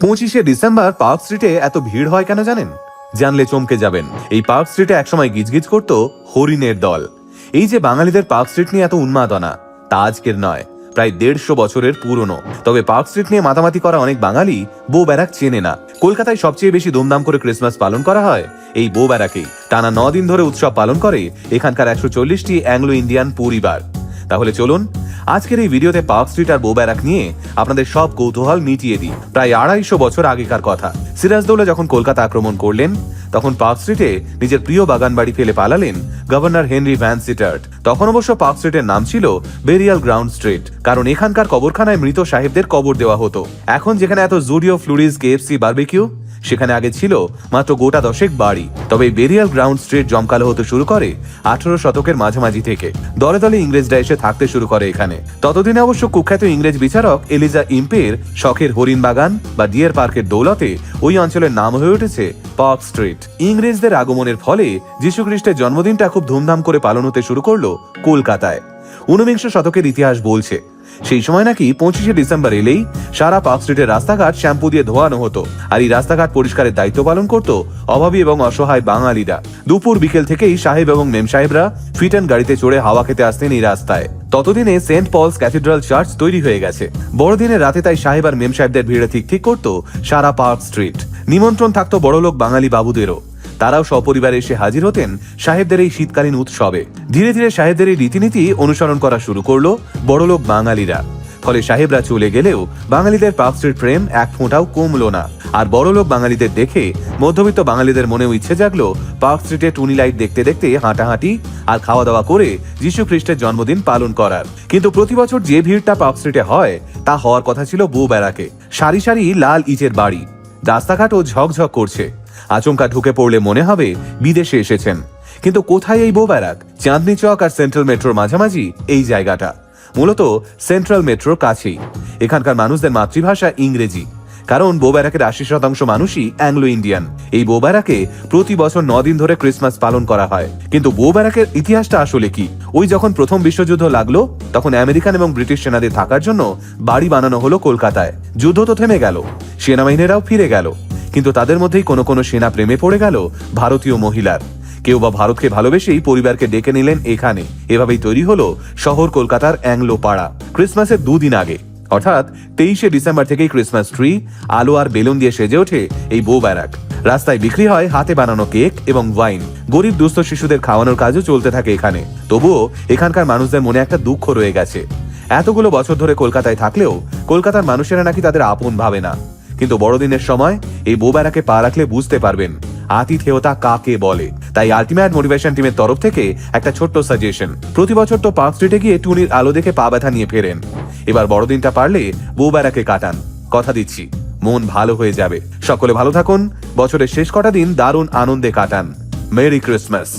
পঁচিশে December park স্ট্রিটে এত ভিড় হয় কেন জানেন? জানলে চমকে যাবেন। এই পার্ক স্ট্রিটে একসময় গিজগিজ করত হরিণের দল। এই যে বাঙালিদের পার্ক স্ট্রিট নিয়ে এত উন্মাদনা, তা আজকের নয়। প্রায় দেড়শো বছরের পুরনো। তবে পার্ক স্ট্রিট নিয়ে মাতামাতি করা অনেক বাঙালি বউ ব্যারাক চেনে না। কলকাতায় সবচেয়ে বেশি ধুমধাম করে ক্রিসমাস পালন করা হয় এই বউ ব্যারাকেই। টানা ন দিন ধরে উৎসব পালন করে এখানকার একশো চল্লিশটি অ্যাংলো ইন্ডিয়ান পরিবার। তাহলে চলুন আজকের এই ভিডিওতে পার্ক স্ট্রিট আর বোব্যারাক নিয়ে আপনাদের সব কৌতূহল মিটিয়ে দিই। প্রায় আড়াইশো বছর আগেকার কথা। সিরাজদৌলা যখন কলকাতা আক্রমণ করলেন, তখন পার্ক স্ট্রিটে নিজের প্রিয় বাগান বাড়ি ফেলে পালালেন গভর্নর হেনরি ভ্যান সিটার্ট। তখন অবশ্য পার্ক স্ট্রিটের নাম ছিল বেরিয়াল গ্রাউন্ড স্ট্রিট, কারণ এখানকার কবরখানায় মৃত সাহেবদের কবর দেওয়া হতো। এখন যেখানে এত জুডিও ফ্লুরিজ কেএফসি, বারবিকিউ সেখানে আগে ছিল মাত্র গোটা দশেক বাড়ি। তবে বেরিয়াল গ্রাউন্ড স্ট্রিট জমকালো হতে শুরু করে আঠারো শতকের মাঝামাঝি থেকে। দলে দলে ইংরেজরা এসে থাকতে শুরু করে এখানে। ততদিনে অবশ্য কুখ্যাত ইংরেজ বিচারক এলিজা ইম্পের শখের হরিণ বাগান বা ডিয়ার পার্কের দৌলতে ওই অঞ্চলের নাম হয়ে উঠেছে পার্ক স্ট্রিট। ইংরেজদের আগমনের ফলে যীশুখ্রিস্টের জন্মদিনটা খুব ধুমধাম করে পালন হতে শুরু করল কলকাতায়। ঊনবিংশ শতকের ইতিহাস বলছে সেই সময় নাকি পঁচিশে ডিসেম্বর এলেই সারা পার্ক স্ট্রিটের রাস্তাঘাট শ্যাম্পু দিয়ে ধোয়ানো হতো আর এই রাস্তাঘাট পরিষ্কারের দায়িত্ব পালন করত অভাবী এবং অসহায় বাঙালিরা। দুপুর বিকেল থেকেই সাহেব এবং মেম সাহেবরা ফিট অ্যান্ড গাড়িতে চড়ে হাওয়া খেতে আসতেন এই রাস্তায়। ততদিনে সেন্ট পলস ক্যাথিড্রাল চার্চ তৈরি হয়ে গেছে। বড়দিনের রাতে তাই সাহেব আর মেম সাহেবদের ভিড়ে ঠিক ঠিক করতো সারা পার্ক স্ট্রিট। নিমন্ত্রণ থাকতো বড়লোক বাঙালি বাবুদেরও। তারাও সপরিবারে এসে হাজির হতেন সাহেবদের এই শীতকালীন উৎসবে। ধীরে ধীরে সাহেবদের এই রীতিনীতি অনুসরণ করা শুরু করল বড়লোক বাঙালিরা। ফলে সাহেবরা চলে গেলেও বাঙালিদের স্ট্রিট প্রেম এক ফোঁটাও কমলো না। আর বড়লোক বাঙালিদের দেখে মধ্যবিত্ত বাঙালিদের মনেও ইচ্ছে জাগলো পার্ক স্ট্রিটে টুনি লাইট দেখতে দেখতে হাঁটাহাঁটি আর খাওয়া দাওয়া করে যীশু খ্রিস্টের জন্মদিন পালন করার। কিন্তু প্রতি বছর যে ভিড়টা পার্ক স্ট্রিটে হয়, তা হওয়ার কথা ছিল বউ বেড়াকে সারি সারি লাল ইচের বাড়ি। রাস্তাঘাটও ঝকঝক করছে। আচমকা ঢুকে পড়লে মনে হবে বিদেশে এসেছেন। কিন্তু কোথায় এই বউ ব্যারাক চাঁদনি চক আর সেন্ট্রাল মেট্রোর মাঝামাঝি এই জায়গাটা। মূলত সেন্ট্রাল মেট্রোর কাছেই। এখানকার মানুষদের মাতৃভাষা ইংরেজি। কারণ বোব্যারাকের আশি শতাংশ মানুষই অ্যাংলো ইন্ডিয়ান এই বোব্যারাকে প্রতি বছর দিন ধরে ক্রিসমাস পালন করা হয়। কিন্তু বোব্যারাকের ইতিহাসটা আসলে কি? ওই যখন প্রথম বিশ্বযুদ্ধ লাগল, তখন আমেরিকান এবং ব্রিটিশ সেনাদের থাকার জন্য বাড়ি বানানো হলো কলকাতায়। যুদ্ধ তো থেমে গেল। সেনাবাহিনীরাও ফিরে গেল। কিন্তু তাদের মধ্যেই কোনো কোনো সেনা প্রেমে পড়ে গেল ভারতীয় মহিলার। কেউ বা ভারতকে ভালোবেসেই পরিবারকে ডেকে নিলেন এখানে। এভাবেই তৈরি হলো শহর কলকাতার অ্যাংলো পাড়া ক্রিসমাসের দুদিন আগে, অর্থাৎ তেইশে ডিসেম্বর থেকেই ক্রিসমাস ট্রি, আলো আর বেলুন দিয়ে সেজে ওঠে এই বউ ব্যারাক। রাস্তায় বিক্রি হয় হাতে বানানো কেক এবং ওয়াইন। গরিব দুস্থ শিশুদের খাওয়ানোর কাজও চলতে থাকে এখানে। তবুও এখানকার মানুষদের মনে একটা দুঃখ রয়ে গেছে। এতগুলো বছর ধরে কলকাতায় থাকলেও কলকাতার মানুষেরা নাকি তাদের আপন ভাবে না। কিন্তু বড়দিনের সময় এই বোবেরাকে পা রাখলে বুঝতে পারবেন আতিথেয়তা কাকে বলে। তাই আলটিমেট মোটিভেশন টিমের তরফ থেকে একটা ছোট্ট সাজেশন। প্রতি বছর তো পার্ক স্ট্রিটে গিয়ে টুনির আলো দেখে পা ব্যথা নিয়ে ফেরেন। এবার বড়দিনটা পারলে বউবেরাকে কাটান। কথা দিচ্ছি, মন ভালো হয়ে যাবে। সকলে ভালো থাকুন, বছরের শেষ কটা দিন দারুণ আনন্দে কাটান। Merry Christmas.